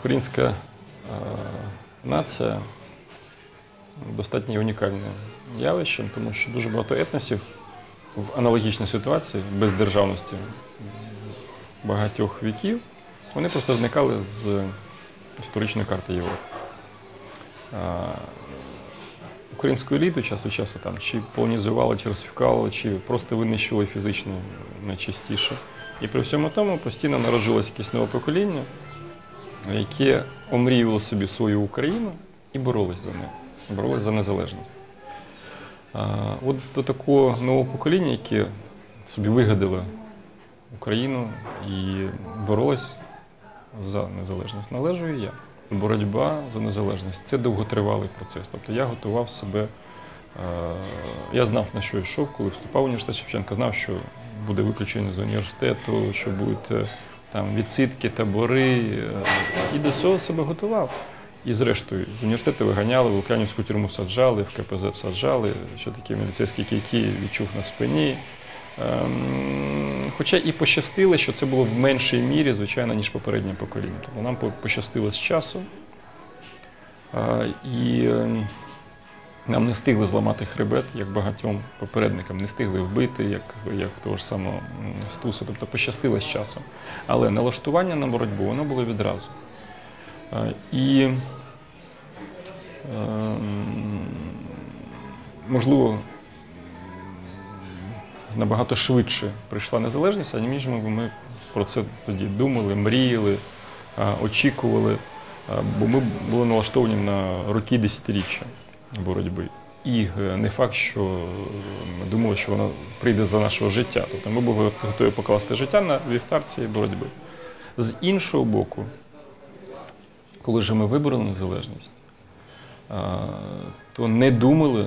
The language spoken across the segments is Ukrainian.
українська е, нація достатньо є унікальним явищем, тому що дуже багато етносів в аналогічній ситуації без державності багатьох віків, вони просто зникали з історичної карти Європи. Українську еліту час від часу там чи полонізували, чи русифікували, чи просто винищували фізично найчастіше. І при всьому тому постійно народжилось якесь нове покоління, яке омріювало собі свою Україну і боролись за нею, боролись за незалежність. От до такого нового покоління, яке собі вигадали Україну і боролись за незалежність, належу і я. Боротьба за незалежність це довготривалий процес. Тобто я готував себе, я знав, на що йшов, коли вступав в університет Шевченка, знав, що буде виключення з університету, що будуть е, там відсидки, табори. е, І до цього себе готував. І зрештою, з університету виганяли, в Лук'янівську тюрму саджали, в КПЗ саджали, що такі міліцейські кійки відчув на спині. Ем, Хоча і пощастило, що це було в меншій мірі, звичайно, ніж попереднє покоління. Тобто нам пощастило з часу. Е, І ем, нам не встигли зламати хребет, як багатьом попередникам, не встигли вбити, як, як того ж самого Стуса. Тобто пощастило з часом. Але налаштування на боротьбу воно було відразу. Е, І ем, можливо, набагато швидше прийшла незалежність, аніж ми, ми про це тоді думали, мріяли, очікували, бо ми були налаштовані на роки десятиріччя боротьби. І е, не факт, що ми думали, що воно прийде за нашого життя. Тобто ми були готові покласти життя на вівтар цієї боротьби. З іншого боку, коли ж ми вибрали незалежність, то не думали,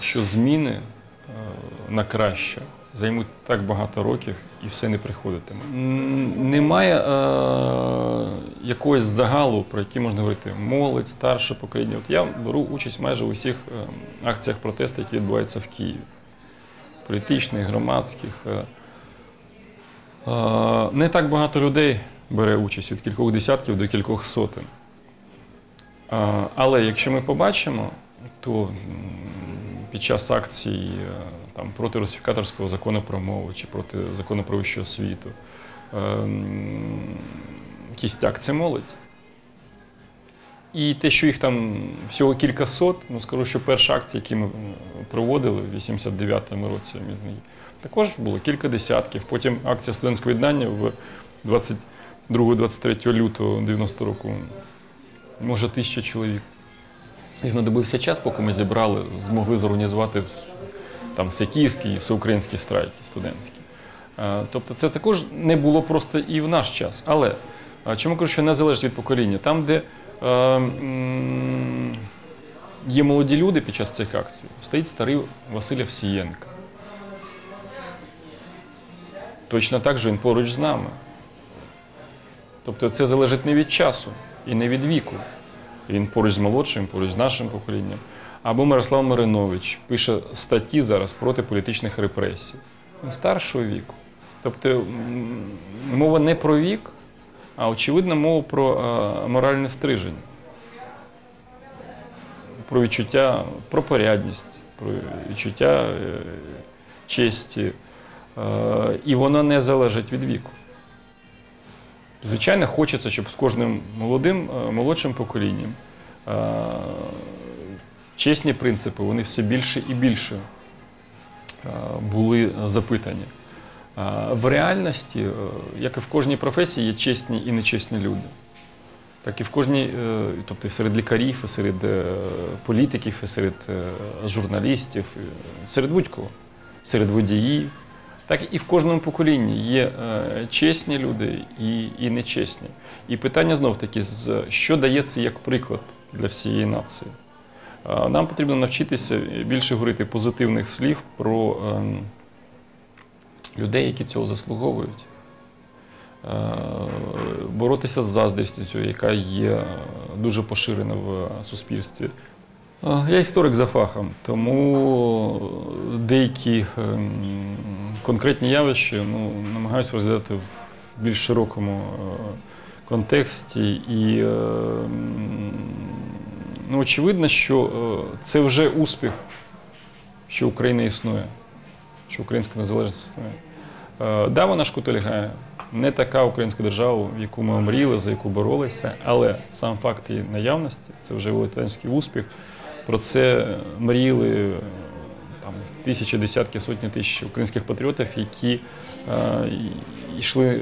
що зміни е, на краще займуть так багато років і все не приходитиме. Немає е, якогось загалу, про який можна говорити молодь, старше покоління. От я беру участь майже у всіх е, акціях протесту, які відбуваються в Києві. Політичних, громадських. е. Е, Не так багато людей бере участь від кількох десятків до кількох сотень. Але якщо ми побачимо, то під час акцій там, проти русифікаторського закону про мову чи проти закону про вищу освіту, кістяк це молодь. І те, що їх там всього кілька сот, ну скажу, що перша акція, які ми проводили в 89-му році, також було кілька десятків. Потім акція студентського єднання в 22-23 лютого 90 року може тисяча чоловік. І знадобився час, поки ми зібрали, змогли зорганізувати там всекиївські і всеукраїнські страйки студентські. Е, Тобто це також не було просто і в наш час. Але чому кажу, що не залежить від покоління? Там, де е, є молоді люди під час цих акцій, стоїть старий Василь Овсієнко. Точно так же він поруч з нами. Тобто це залежить не від часу і не від віку. Він поруч з молодшим, поруч з нашим поколінням. Або Мирослав Маринович пише статті зараз проти політичних репресій. Він старшого віку. Тобто мова не про вік, а очевидно мова про е, моральне стриження, про відчуття, про порядність, про відчуття е, честі. Е, і воно не залежить від віку. Звичайно, хочеться, щоб з кожним молодим, молодшим поколінням чесні принципи, вони все більше і більше були запитані. В реальності, е, як і в кожній професії, є чесні і нечесні люди. Так і в кожній, е, тобто серед лікарів, і серед е, політиків, і серед журналістів, серед будь-кого, серед водіїв. Так і в кожному поколінні є чесні люди і, і нечесні. І питання знов таки, що дається як приклад для всієї нації. Нам потрібно навчитися більше говорити позитивних слів про ем, людей, які цього заслуговують. Е, Боротися з заздрістю, яка є дуже поширена в суспільстві. Е, Я історик за фахом, тому деякі ем, конкретні явища ну, намагаюся розглядати в більш широкому е, контексті. І е, ну, очевидно, що це вже успіх, що Україна існує, що українська незалежність існує. Е, Да, вона шкутильгає. Не така українська держава, в яку ми мріяли, за яку боролися, але сам факт її наявності це вже велетенський успіх. Про це мріяли е, там, тисячі, десятки, сотні тисяч українських патріотів, які е, йшли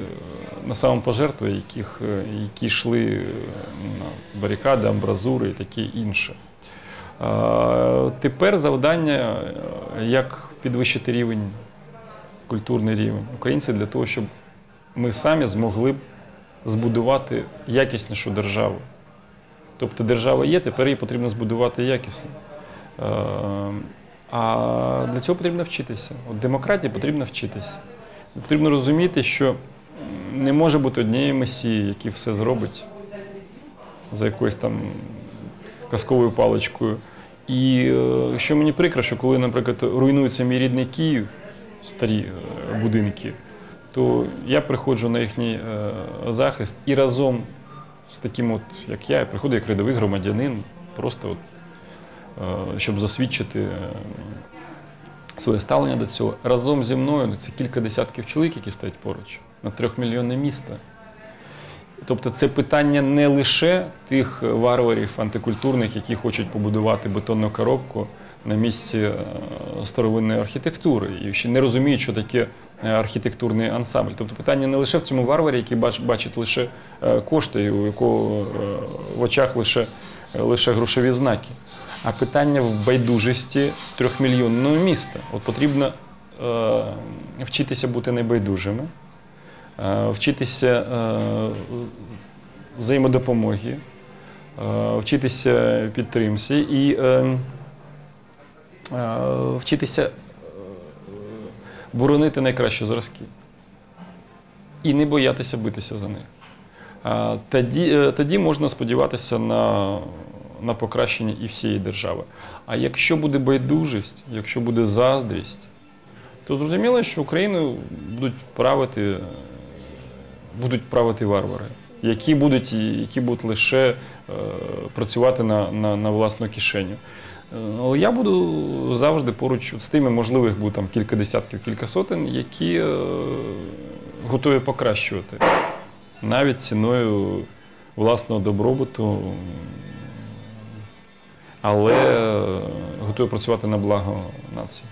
на самопожертви, яких, е, які йшли е, на барикади, амбразури і таке інше. Е, Тепер завдання, е, як підвищити рівень культурний рівень українців для того, щоб ми самі змогли збудувати якіснішу державу. Тобто держава є, тепер її потрібно збудувати якісно. Е, А для цього потрібно вчитися. От демократії потрібно вчитися. Потрібно розуміти, що не може бути однієї месії, який все зробить за якоюсь там казковою паличкою. І е, що мені прикро, що коли, наприклад, руйнується мій рідний Київ, старі е, будинки, то я приходжу на їхній е, захист і разом з таким, от, як я, приходжу як рядовий громадянин, просто от, щоб засвідчити своє ставлення до цього. Разом зі мною ну, це кілька десятків чоловік, які стоять поруч, на трьохмільйонне місто. Тобто це питання не лише тих варварів антикультурних, які хочуть побудувати бетонну коробку на місці е, старовинної архітектури і ще не розуміють, що таке е, архітектурний ансамбль. Тобто питання не лише в цьому варварі, який бач- бачить лише е, кошти, у якого в очах лише, лише грошові знаки, а питання в байдужості трьохмільйонного міста. От потрібно е, вчитися бути небайдужими. Е, вчитися е, взаємодопомоги, е, вчитися підтримці і вчитися боронити найкращі зразки і не боятися битися за них. Тоді, тоді можна сподіватися на, на покращення і всієї держави. А якщо буде байдужість, якщо буде заздрість, то зрозуміло, що Україною будуть правити, будуть правити варвари, які будуть, які будуть лише е, працювати на, на, на власну кишеню. Е, Але я буду завжди поруч з тими, можливо, їх буде там кілька десятків, кілька сотень, які е, готові покращувати навіть ціною власного добробуту, але е, готові працювати на благо нації.